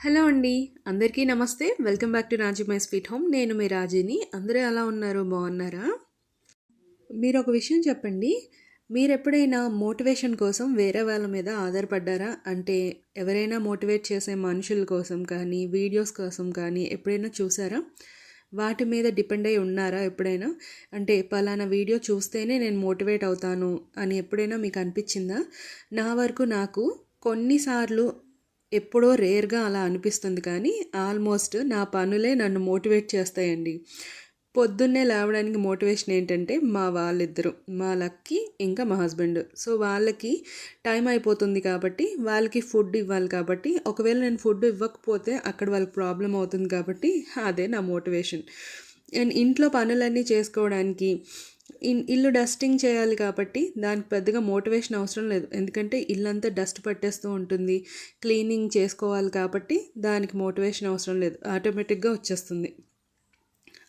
Hello అండి. అందరికీ నమస్తే. Welcome back to Raji my sweet home. నేను మీ రాజీని. అందరూ ఎలా ఉన్నారు బాగున్నారా? మీరు ఒక విషయం చెప్పండి. మీరు ఎప్పుడైనా మోటివేషన్ కోసం వేరే వాళ్ళ మీద ఆధారపడ్డారా? అంటే ఎవరైనా మోటివేట్ చేసే మనుషుల కోసం కానీ వీడియోస్ కోసం కానీ ఎప్పుడైనా చూసారా? వాటి మీద డిపెండ్ అయి ఉన్నారా ఎప్పుడైనా? అంటే పలానా వీడియో చూస్తేనే నేను మోటివేట్ అవుతాను అని ఎప్పుడైనా మీకు అనిపించిందా? నా వరకు నాకు కొన్నిసార్లు ఎప్పుడో రేర్గా అలా అనిపిస్తుంది కానీ ఆల్మోస్ట్ నా పనులే నన్ను మోటివేట్ చేస్తాయండి. పొద్దున్నే లేవడానికి మోటివేషన్ ఏంటంటే మా వాళ్ళిద్దరు మా లక్కి ఇంకా మా హస్బెండ్. సో వాళ్ళకి టైం అయిపోతుంది కాబట్టి వాళ్ళకి ఫుడ్ ఇవ్వాలి కాబట్టి ఒకవేళ నేను ఫుడ్ ఇవ్వకపోతే అక్కడ వాళ్ళకి ప్రాబ్లం అవుతుంది కాబట్టి అదే నా మోటివేషన్. అండ్ ఇంట్లో పనులన్నీ చేసుకోవడానికి ఇల్లు డస్టింగ్ చేయాలి కాబట్టి దానికి పెద్దగా మోటివేషన్ అవసరం లేదు. ఎందుకంటే ఇల్లంతా డస్ట్ పట్టేస్తూ ఉంటుంది. క్లీనింగ్ చేసుకోవాలి కాబట్టి దానికి మోటివేషన్ అవసరం లేదు. ఆటోమేటిక్గా వచ్చేస్తుంది.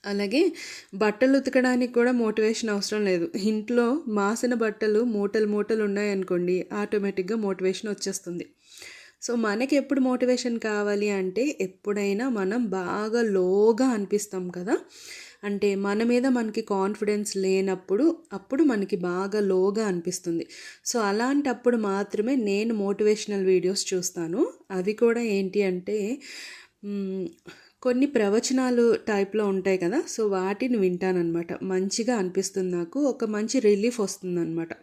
అలాగే బట్టలు ఉతకడానికి కూడా మోటివేషన్ అవసరం లేదు. ఇంట్లో మాసిన బట్టలు మూటలు మూటలు ఉన్నాయనుకోండి ఆటోమేటిక్గా మోటివేషన్ వచ్చేస్తుంది. సో మనకి ఎప్పుడు మోటివేషన్ కావాలి అంటే ఎప్పుడైనా మనం బాగా లోగా అనిపిస్తాం కదా. అంటే మన మీద మనకి కాన్ఫిడెన్స్ లేనప్పుడు అప్పుడు మనకి బాగా లోగా అనిపిస్తుంది. సో అలాంటప్పుడు మాత్రమే నేను మోటివేషనల్ వీడియోస్ చూస్తాను. అవి కూడా ఏంటి అంటే కొన్ని ప్రవచనాలు టైప్లో ఉంటాయి కదా సో వాటిని వింటానన్నమాట. మంచిగా అనిపిస్తుంది నాకు. ఒక మంచి రిలీఫ్ వస్తుందన్నమాట.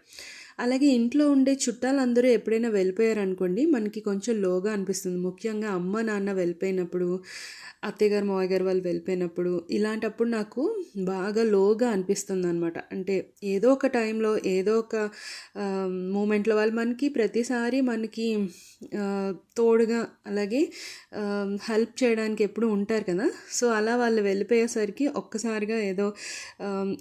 అలాగే ఇంట్లో ఉండే చుట్టాలందరూ ఎప్పుడైనా వెళ్ళిపోయారనుకోండి మనకి కొంచెం లోగా అనిపిస్తుంది. ముఖ్యంగా అమ్మ నాన్న వెళ్ళిపోయినప్పుడు అత్తయ్యగారు మావయ్య గారు వాళ్ళు వెళ్ళిపోయినప్పుడు ఇలాంటప్పుడు నాకు బాగా లోగా అనిపిస్తుంది అనమాట అంటే ఏదో ఒక టైంలో ఏదో ఒక మూమెంట్లో వాళ్ళు మనకి ప్రతిసారి మనకి తోడుగా అలాగే హెల్ప్ చేయడానికి ఎప్పుడు ఉంటారు కదా. సో అలా వాళ్ళు వెళ్ళిపోయేసరికి ఒక్కసారిగా ఏదో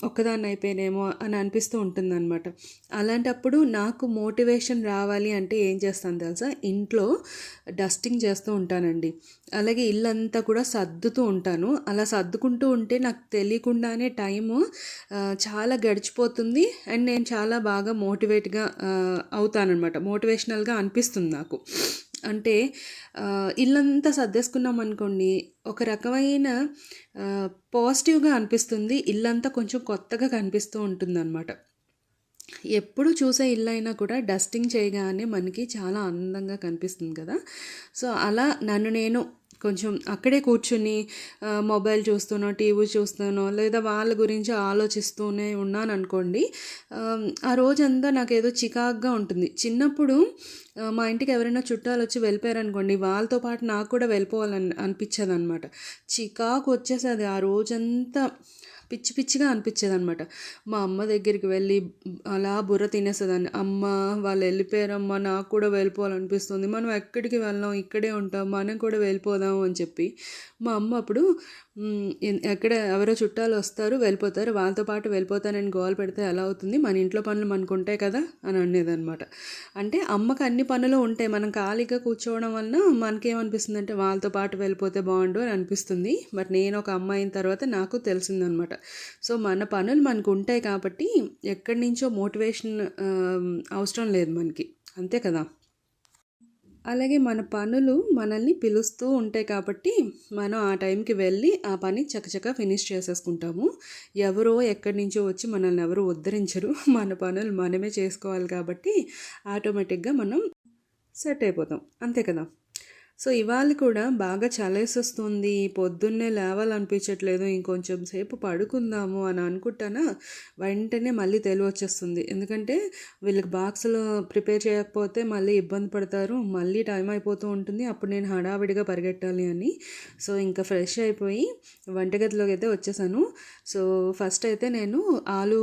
ఒక్కదాన్ని అయిపోయినేమో అని అనిపిస్తూ ఉంటుందన్నమాట. అలాంటప్పుడు నాకు మోటివేషన్ రావాలి అంటే ఏం చేస్తాను తెలుసా? ఇంట్లో డస్టింగ్ చేస్తూ ఉంటానండి. అలాగే ఇల్లంతా కూడా సర్దుతూ ఉంటాను. అలా సర్దుకుంటూ ఉంటే నాకు తెలియకుండానే టైము చాలా గడిచిపోతుంది. అండ్ నేను చాలా బాగా మోటివేట్గా అవుతానన్నమాట. మోటివేషనల్గా అనిపిస్తుంది నాకు. అంటే ఇల్లంతా సర్దేసుకున్నాం అనుకోండి ఒక రకమైన పాజిటివ్గా అనిపిస్తుంది. ఇల్లంతా కొంచెం కొత్తగా కనిపిస్తూ ఉంటుందన్నమాట. ఎప్పుడు చూసే ఇల్లు అయినా కూడా డస్టింగ్ చేయగానే మనకి చాలా అందంగా కనిపిస్తుంది కదా. సో అలా నన్ను నేను కొంచెం అక్కడే కూర్చుని మొబైల్ చూస్తూనో టీవీ చూస్తానో లేదా వాళ్ళ గురించి ఆలోచిస్తూనే ఉన్నాను అనుకోండి ఆ, రోజంతా నాకు ఏదో చికాగ్గా ఉంటుంది. చిన్నప్పుడు మా ఇంటికి ఎవరైనా చుట్టాలు వచ్చి వెళ్ళిపోయారనుకోండి వాళ్ళతో పాటు నాకు కూడా వెళ్ళిపోవాలని అనిపించేది అనమాట చికాకు వచ్చేసేది ఆ రోజంతా. పిచ్చి పిచ్చిగా అనిపించేది అనమాట మా అమ్మ దగ్గరికి వెళ్ళి అలా బుర్ర తినేసేదాన్ని అమ్మ వాళ్ళు వెళ్ళిపోయారమ్మా నాకు కూడా వెళ్ళిపోవాలనిపిస్తుంది. మనం ఎక్కడికి వెళ్ళాం ఇక్కడే ఉంటాం మనం కూడా వెళ్ళిపోదాం అని చెప్పి మా అమ్మ అప్పుడు ఎక్కడ ఎవరో చుట్టాలు వస్తారు వెళ్ళిపోతారు. వాళ్ళతో పాటు వెళ్ళిపోతానని గోల్ పెడితే ఎలా అవుతుంది? మన ఇంట్లో పనులు మనకు ఉంటాయి కదా అని అనేదన్నమాట. అంటే అమ్మకి అన్ని పనులు ఉంటాయి. మనం ఖాళీగా కూర్చోవడం వలన మనకేమనిపిస్తుంది అంటే వాళ్ళతో పాటు వెళ్ళిపోతే బాగుండు అని అనిపిస్తుంది. బట్ నేను ఒక అమ్మాయి అయిన తర్వాత నాకు తెలిసిందనమాట సో మన పనులు మనకు ఉంటాయి కాబట్టి ఎక్కడి నుంచో మోటివేషన్ అవసరం లేదు మనకి. అంతే కదా? అలాగే మన పనులు మనల్ని పిలుస్తూ ఉంటాయి కాబట్టి మనం ఆ టైంకి వెళ్ళి ఆ పని చకచక ఫినిష్ చేసేసుకుంటాము. ఎవరో ఎక్కడి నుంచో వచ్చి మనల్ని ఎవరు ఉద్ధరించరు. మన పనులు మనమే చేసుకోవాలి కాబట్టి ఆటోమేటిక్గా మనం సెట్ అయిపోతాం. అంతే కదా? సో ఇవాళ కూడా బాగా చలేసొస్తుంది పొద్దున్నే లేవాలనిపించట్లేదు ఇంకొంచెం సేపు పడుకుందాము అని అనుకుంటానా వెంటనే మళ్ళీ తెలివి వచ్చేస్తుంది ఎందుకంటే వీళ్ళకి బాక్సులు ప్రిపేర్ చేయకపోతే మళ్ళీ ఇబ్బంది పడతారు మళ్ళీ టైం అయిపోతూ ఉంటుంది అప్పుడు నేను హడావిడిగా పరిగెట్టాలి అని. సో ఇంకా ఫ్రెష్ అయిపోయి వంటగదిలోకి అయితే వచ్చేసాను. సో ఫస్ట్ అయితే నేను ఆలు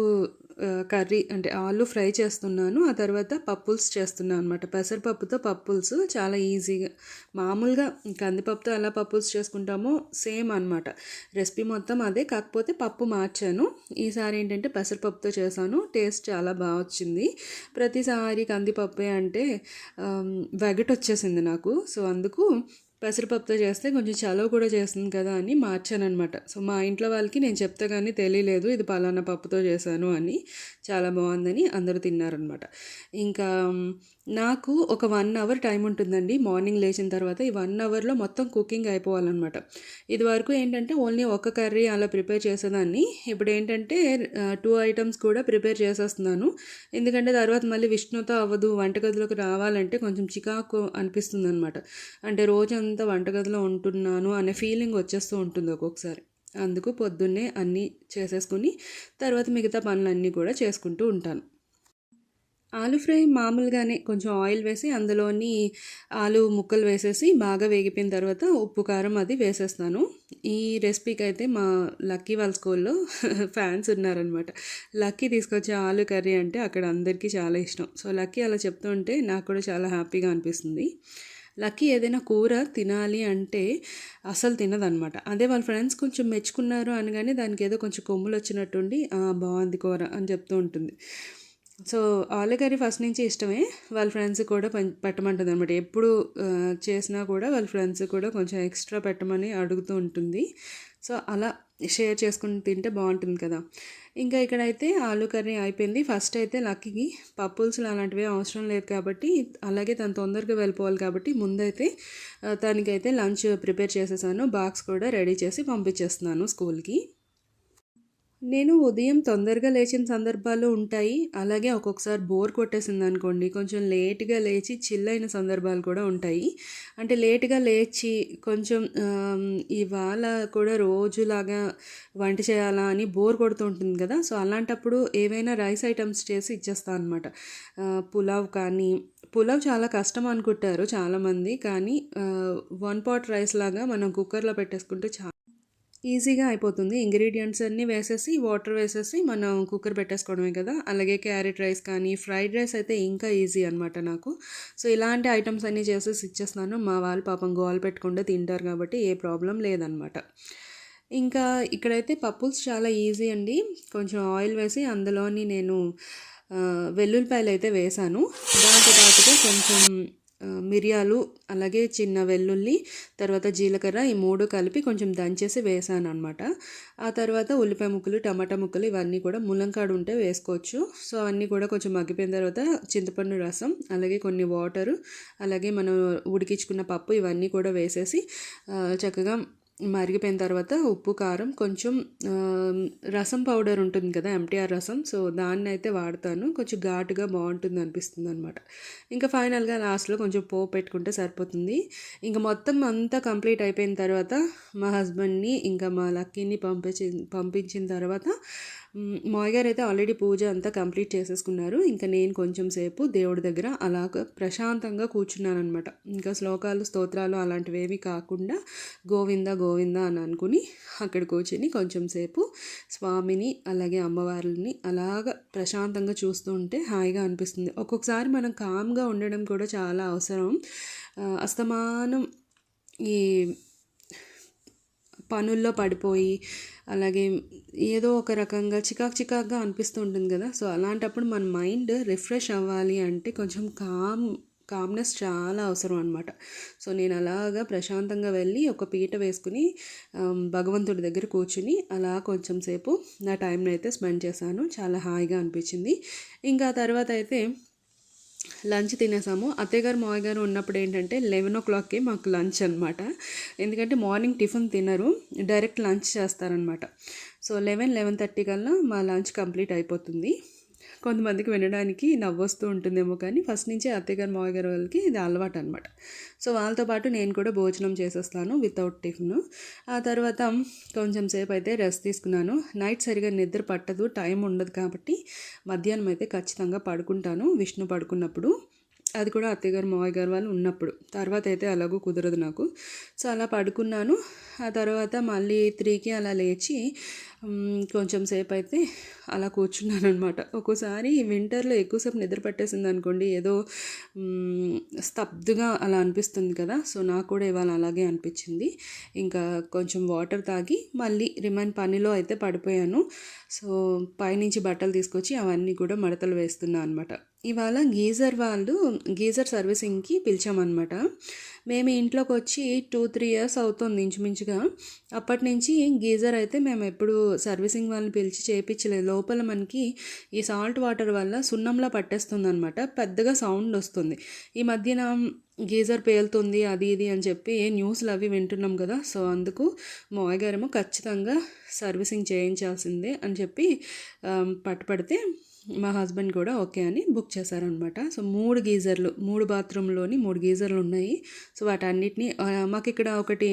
కర్రీ అంటే ఆలు ఫ్రై చేస్తున్నాను. ఆ తర్వాత పప్పుల్స్ చేస్తున్నాను అనమాట పెసరపప్పుతో పప్పుల్స్ చాలా ఈజీగా మామూలుగా కందిపప్పుతో ఎలా పప్పుల్స్ చేసుకుంటామో సేమ్ అనమాట రెసిపీ మొత్తం అదే. కాకపోతే పప్పు మార్చాను. ఈసారి ఏంటంటే పెసరపప్పుతో చేశాను. టేస్ట్ చాలా బాగా వచ్చింది. ప్రతిసారి కందిపప్పే అంటే వెగట్ వచ్చేసింది నాకు. సో అందుకు పెసరపప్పుతో చేస్తే కొంచెం చలవ కూడా చేస్తుంది కదా అని మార్చానమాట సో మా ఇంట్లో వాళ్ళకి నేను చెప్తే కానీ తెలియలేదు ఇది పలానా పప్పుతో చేశాను అని. చాలా బాగుందని అందరూ తిన్నారనమాట ఇంకా నాకు ఒక వన్ అవర్ టైం ఉంటుందండి. మార్నింగ్ లేచిన తర్వాత ఈ వన్ అవర్లో మొత్తం కుకింగ్ అయిపోవాలన్నమాట. ఇది వరకు ఏంటంటే ఓన్లీ ఒక కర్రీ అలా ప్రిపేర్ చేసేదాన్ని. ఇప్పుడు ఏంటంటే టూ ఐటమ్స్ కూడా ప్రిపేర్ చేసేస్తున్నాను. ఎందుకంటే తర్వాత మళ్ళీ విష్ణుత అవ్వదు వంటగదిలోకి రావాలంటే కొంచెం చికాకు అనిపిస్తుంది అనమాట అంటే రోజంతా వంటగదిలో ఉంటున్నాను అనే ఫీలింగ్ వచ్చేస్తూ ఉంటుంది ఒక్కొక్కసారి. అందుకు పొద్దున్నే అన్నీ చేసేసుకుని తర్వాత మిగతా పనులన్నీ కూడా చేసుకుంటూ ఉంటాను. ఆలు ఫ్రై మామూలుగానే కొంచెం ఆయిల్ వేసి అందులోని ఆలు ముక్కలు వేసేసి బాగా వేగిపోయిన తర్వాత ఉప్పు కారం అది వేసేస్తాను. ఈ రెసిపీకి అయితే మా లక్కీ వాళ్ళ స్కూల్లో ఫ్యాన్స్ ఉన్నారనమాట. లక్కీ తీసుకొచ్చే ఆలు కర్రీ అంటే అక్కడ అందరికీ చాలా ఇష్టం. సో లక్కీ అలా చెప్తుంటే నాకు కూడా చాలా హ్యాపీగా అనిపిస్తుంది. లక్కీ ఏదైనా కూర తినాలి అంటే అసలు తినదనమాట. అదే వాళ్ళ ఫ్రెండ్స్ కొంచెం మెచ్చుకున్నారు అనగానే దానికి ఏదో కొంచెం కొమ్ములు వచ్చినట్టుండి బాగుంది కూర అని చెప్తూ ఉంటుంది. సో ఆలు కర్రీ ఫస్ట్ నుంచి ఇష్టమే. వాళ్ళ ఫ్రెండ్స్ కూడా పం- పెట్టమంటుంది అనమాట ఎప్పుడు చేసినా కూడా వాళ్ళ ఫ్రెండ్స్ కూడా కొంచెం ఎక్స్ట్రా పెట్టమని అడుగుతూ ఉంటుంది. సో అలా షేర్ చేసుకుని తింటే బాగుంటుంది కదా. ఇంకా ఇక్కడైతే ఆలు కర్రీ అయిపోయింది. ఫస్ట్ అయితే లక్కీకి పప్పుల్స్లు అలాంటివి అవసరం లేదు కాబట్టి అలాగే తను తొందరగా వెళ్ళిపోవాలి కాబట్టి ముందైతే తనకైతే లంచ్ ప్రిపేర్ చేసేసాను. బాక్స్ కూడా రెడీ చేసి పంపించేస్తున్నాను స్కూల్కి. నేను ఉదయం తొందరగా లేచిన సందర్భాలు ఉంటాయి. అలాగే ఒక్కొక్కసారి బోర్ కొట్టేసింది అనుకోండి కొంచెం లేట్గా లేచి చిల్ అయిన సందర్భాలు కూడా ఉంటాయి. అంటే లేట్గా లేచి కొంచెం ఇవాళ కూడా రోజులాగా వంట చేయాలా అని బోర్ కొడుతూ ఉంటుంది కదా! సో అలాంటప్పుడు ఏవైనా రైస్ ఐటమ్స్ చేసి ఇచ్చేస్తాను అనమాట పులావ్ కానీ పులావ్ చాలా కష్టం అనుకుంటారు చాలామంది. కానీ వన్ పాట్ రైస్ లాగా మనం కుక్కర్లో పెట్టేసుకుంటే చాలా ఈజీగా అయిపోతుంది. ఇంగ్రీడియంట్స్ అన్నీ వేసేసి వాటర్ వేసేసి మనం కుక్కర్ పెట్టేసుకోవడమే కదా. అలాగే క్యారెట్ రైస్ కానీ ఫ్రైడ్ రైస్ అయితే ఇంకా ఈజీ అనమాట నాకు. సో ఇలాంటి ఐటమ్స్ అన్నీ చేసేసి ఇచ్చేస్తాను మా వాళ్ళు పాపం గోల్ పెట్టకుండా తింటారు కాబట్టి ఏ ప్రాబ్లం లేదనమాట ఇంకా ఇక్కడైతే పప్పుల్స్ చాలా ఈజీ అండి. కొంచెం ఆయిల్ వేసి అందులోని నేను వెల్లుల్లిపాయలు అయితే వేసాను. దాంతో పాటుగా కొంచెం మిరియాలు అలాగే చిన్న వెల్లుల్లి తర్వాత జీలకర్ర ఈ మూడు కలిపి కొంచెం దంచేసి వేసాను అనమాట ఆ తర్వాత ఉల్లిపాయ ముక్కలు టమాటా ముక్కలు ఇవన్నీ కూడా ములంకాడు ఉంటే వేసుకోవచ్చు. సో అవన్నీ కూడా కొంచెం మగ్గిపోయిన తర్వాత చింతపండు రసం అలాగే కొన్ని వాటరు అలాగే మనం ఉడికించుకున్న పప్పు ఇవన్నీ కూడా వేసేసి చక్కగా మరిగిపోయిన తర్వాత ఉప్పు కారం కొంచెం రసం పౌడర్ ఉంటుంది కదా ఎంటీఆర్ రసం. సో దాన్ని అయితే వాడతాను. కొంచెం ఘాటుగా బాగుంటుంది అనిపిస్తుంది అనమాట ఇంకా ఫైనల్గా లాస్ట్లో కొంచెం పోపు పెట్టుకుంటే సరిపోతుంది. ఇంకా మొత్తం అంతా కంప్లీట్ అయిపోయిన తర్వాత మా హస్బెండ్ని ఇంకా మా లక్కీని పంపించి పంపించిన తర్వాత మ్, అయితే ఆల్రెడీ పూజ అంతా కంప్లీట్ చేసేసుకున్నారు. ఇంకా నేను కొంచెం సేపు దేవుడి దగ్గర అలా ప్రశాంతంగా కూర్చున్నాను అనమాట ఇంకా శ్లోకాలు స్తోత్రాలు అలాంటివి ఏవి కాకుండా గోవింద గోవింద అని అనుకుని అక్కడ కూర్చొని కొంచెం సేపు స్వామిని అలాగే అమ్మవారిని అలాగ ప్రశాంతంగా చూస్తూ ఉంటే హాయిగా అనిపిస్తుంది. ఒక్కొక్కసారి మనం కామ్గా ఉండడం కూడా చాలా అవసరం. అస్తమానం ఈ పనుల్లో పడిపోయి అలాగే ఏదో ఒక రకంగా చికాక్ చికాక్గా అనిపిస్తూ ఉంటుంది కదా. సో అలాంటప్పుడు మన మైండ్ రిఫ్రెష్ అవ్వాలి అంటే కొంచెం కామ్ కామ్నెస్ చాలా అవసరం అనమాట సో నేను అలాగా ప్రశాంతంగా వెళ్ళి ఒక పీట వేసుకుని భగవంతుడి దగ్గర కూర్చుని అలా కొంచెం సేపు నా టైంని అయితే స్పెండ్ చేశాను. చాలా హాయిగా అనిపించింది. ఇంకా తర్వాత అయితే లంచ్ తినేసాము. అత్తయ్యగారు మావయ్య గారు ఉన్నప్పుడు ఏంటంటే లెవెన్ ఓ క్లాక్కి మాకు లంచ్ అనమాట ఎందుకంటే మార్నింగ్ టిఫిన్ తినరు డైరెక్ట్ లంచ్ చేస్తారనమాట సో లెవెన్ లెవెన్ థర్టీ కల్లా మా లంచ్ కంప్లీట్ అయిపోతుంది. కొంతమందికి వినడానికి నవ్వొస్తూ ఉంటుందేమో కానీ ఫస్ట్ నుంచి అత్తయ్య గారు మావయ్య గారు వాళ్ళకి ఇది అలవాటు అనమాట సో వాళ్ళతో పాటు నేను కూడా భోజనం చేసేస్తాను వితౌట్ టిఫిన్ ఆ తర్వాత కొంచెం సేపు అయితే రెస్ట్ తీసుకున్నాను. నైట్ సరిగా నిద్ర పట్టదు టైం ఉండదు కాబట్టి మధ్యాహ్నం అయితే ఖచ్చితంగా పడుకుంటాను విష్ణు పడుకున్నప్పుడు. అది కూడా అత్తయ్యగారు మావయ్య గారు వాళ్ళు ఉన్నప్పుడు. తర్వాత అయితే అలాగూ కుదరదు నాకు. సో అలా పడుకున్నాను. ఆ తర్వాత మళ్ళీ త్రీకి అలా లేచి కొంచెం సేపు అయితే అలా కూర్చున్నాను అనమాట ఒక్కోసారి వింటర్లో ఎక్కువసేపు నిద్ర పట్టేసింది అనుకోండి ఏదో స్తబ్దుగా అలా అనిపిస్తుంది కదా సో నాకు కూడా ఇవాళ అలాగే అనిపించింది. ఇంకా కొంచెం వాటర్ తాగి మళ్ళీ రిమైన్ పనిలో అయితే పడిపోయాను. సో పైనుంచి బట్టలు తీసుకొచ్చి అవన్నీ కూడా మడతలు వేస్తున్నా అనమాట ఇవాళ గీజర్ వాళ్ళు గీజర్ సర్వీసింగ్కి పిలిచామన్నమాట. మేము ఇంట్లోకి వచ్చి టూ త్రీ ఇయర్స్ అవుతుంది ఇంచుమించుగా. అప్పటి నుంచి గీజర్ అయితే మేము ఎప్పుడు సర్వీసింగ్ వాళ్ళని పిలిచి చేయించలేదు లోపల మనకి ఈ సాల్ట్ వాటర్ వల్ల సున్నంలా పట్టేస్తుంది అనమాట పెద్దగా సౌండ్ వస్తుంది. ఈ మధ్యన గీజర్ పేలుతుంది అది ఇది అని చెప్పి న్యూస్లు అవి వింటున్నాం కదా. సో అందుకు మా గారేమో ఖచ్చితంగా సర్వీసింగ్ చేయించాల్సిందే అని చెప్పి పట్టుపడితే మా హస్బెండ్ కూడా ఓకే అని బుక్ చేశారనమాట. సో మూడు గీజర్లు మూడు బాత్రూంలోని మూడు గీజర్లు ఉన్నాయి. సో వాటన్నిటిని మాకు ఇక్కడ ఒకటి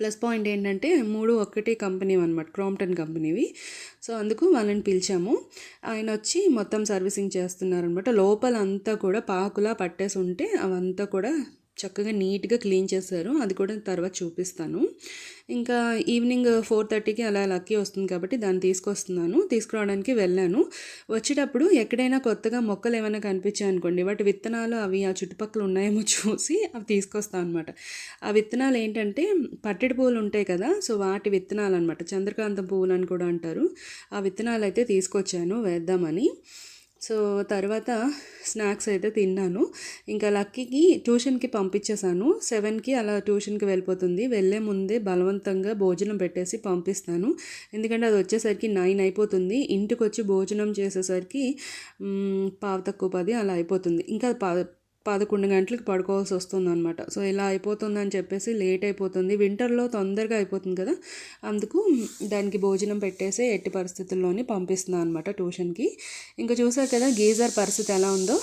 ప్లస్ పాయింట్ ఏంటంటే మూడు ఒకటి కంపెనీ అనమాట క్రాంప్టన్ కంపెనీవి. సో అందుకు వాళ్ళని పిలిచాము. ఆయన వచ్చి మొత్తం సర్వీసింగ్ చేస్తున్నారనమాట. లోపల అంతా కూడా పాకులా పట్టేసి ఉంటే అవంతా కూడా చక్కగా నీట్గా క్లీన్ చేశారు. అది కూడా తర్వాత చూపిస్తాను. ఇంకా ఈవినింగ్ ఫోర్ థర్టీకి అలా లక్కీ వస్తుంది కాబట్టి దాన్ని తీసుకొస్తున్నాను. తీసుకురావడానికి వెళ్ళాను. వచ్చేటప్పుడు ఎక్కడైనా కొత్తగా మొక్కలు ఏమైనా కనిపించాయి అనుకోండి వాటి విత్తనాలు అవి ఆ చుట్టుపక్కల ఉన్నాయేమో చూసి అవి తీసుకొస్తాను అనమాట ఆ విత్తనాలు ఏంటంటే పట్టెడు పువ్వులు ఉంటాయి కదా సో వాటి విత్తనాలు అనమాట చంద్రకాంతం పువ్వులు అని కూడా అంటారు. ఆ విత్తనాలు అయితే తీసుకొచ్చాను వేద్దామని. సో తర్వాత స్నాక్స్ అయితే తిన్నాను. ఇంకా లక్కీకి ట్యూషన్కి పంపించేశాను. సెవెన్కి అలా ట్యూషన్కి వెళ్ళిపోతుంది. వెళ్ళే ముందే బలవంతంగా భోజనం పెట్టేసి పంపిస్తాను. ఎందుకంటే అది వచ్చేసరికి నైన్ అయిపోతుంది. ఇంటికి వచ్చి భోజనం చేసేసరికి పావు తక్కువ పది అలా అయిపోతుంది. ఇంకా పదకొండు గంటలకు పడుకోవాల్సి వస్తుంది అనమాట సో ఇలా అయిపోతుందని చెప్పేసి లేట్ అయిపోతుంది. వింటర్లో తొందరగా అయిపోతుంది కదా? అందుకు దానికి భోజనం పెట్టేసి ఎట్టి పరిస్థితుల్లోనే పంపిస్తున్నాను అనమాట ట్యూషన్కి. ఇంకా చూసారు కదా గీజర్ పరిస్థితి ఎలా ఉందో?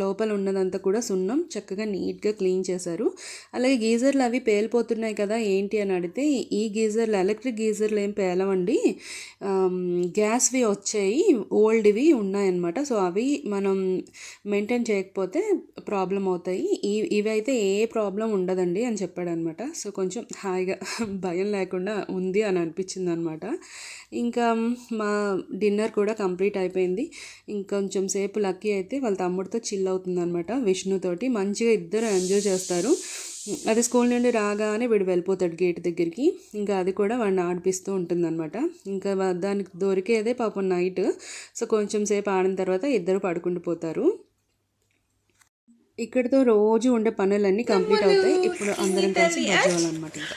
లోపల ఉన్నదంతా కూడా సున్నం చక్కగా నీట్గా క్లీన్ చేశారు. అలాగే గీజర్లు అవి పేలిపోతున్నాయి కదా ఏంటి అని అడిగితే ఈ గీజర్లు ఎలక్ట్రిక్ గీజర్లు ఏం పేలవండి. గ్యాస్వి వచ్చాయి ఓల్డ్వి ఉన్నాయన్నమాట. సో అవి మనం మెయింటైన్ చేయకపోతే ప్రాబ్లం అవుతాయి. ఈ ఇవి అయితే ఏ ప్రాబ్లం ఉండదండి అని చెప్పాడనమాట సో కొంచెం హాయిగా భయం లేకుండా ఉంది అని అనిపించింది అనమాట ఇంకా మా డిన్నర్ కూడా కంప్లీట్ అయిపోయింది. ఇంకొంచెం సేపు లక్కీ అయితే వాళ్ళ తమ్ముడితో చిల్ అవుతుంది అనమాట విష్ణుతోటి మంచిగా ఇద్దరు ఎంజాయ్ చేస్తారు. అది స్కూల్ నుండి రాగానే వీడు వెళ్ళిపోతాడు గేట్ దగ్గరికి. ఇంకా అది కూడా వాడిని ఆడిపిస్తూ ఉంటుందన్నమాట. ఇంకా వా- దానికి దొరికేదే పాపం నైట్ సో కొంచెం సేపు ఆడిన తర్వాత ఇద్దరు పడుకుంటూ పోతారు. ఇక్కడితో రోజు ఉండే పనులన్నీ కంప్లీట్ అవుతాయి. ఇప్పుడు అందరం కలిసి బజ్జాలన్నమాట ఇంకా.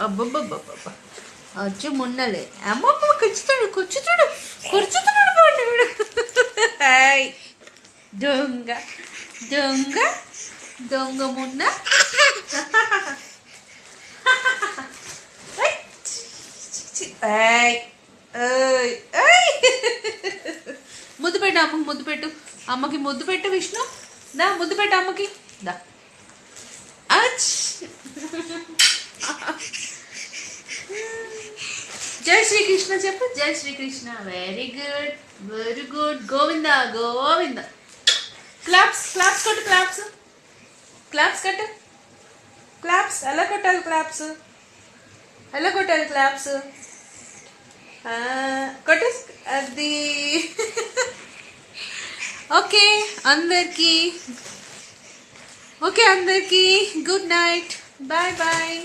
అబ్బబ్బబ్బబ్బబ్బ. అచ్చు మున్నలే. అమ్మమ్మ కూర్చుతాడు కూర్చుతాడు కూర్చుతున్నాడు బాగుండు వీడు. హాయ్. దొంగ. దొంగ? దొంగ మున్న? ముద్దు పెట్టు అమ్మకి ముద్దు పెట్టు. అమ్మకి ముద్దు పెట్టు విష్ణు. దా ముద్దు పెట్టు అమ్మకి. దా. అచ్. జై శ్రీకృష్ణ చెప్పు. జై Srikrishna. Very good very good Govinda Govinda. Claps claps కొట్టు క్లాప్స్ క్లాప్స్ కట్టు. క్లాప్స్ ఎలా కొట్టాలి క్లాప్స్ ఎలా కొట్టాలి క్లాప్స్ కొట్టు. అది. ఓకే అందరికి. ఓకే అందరికి. Good night bye bye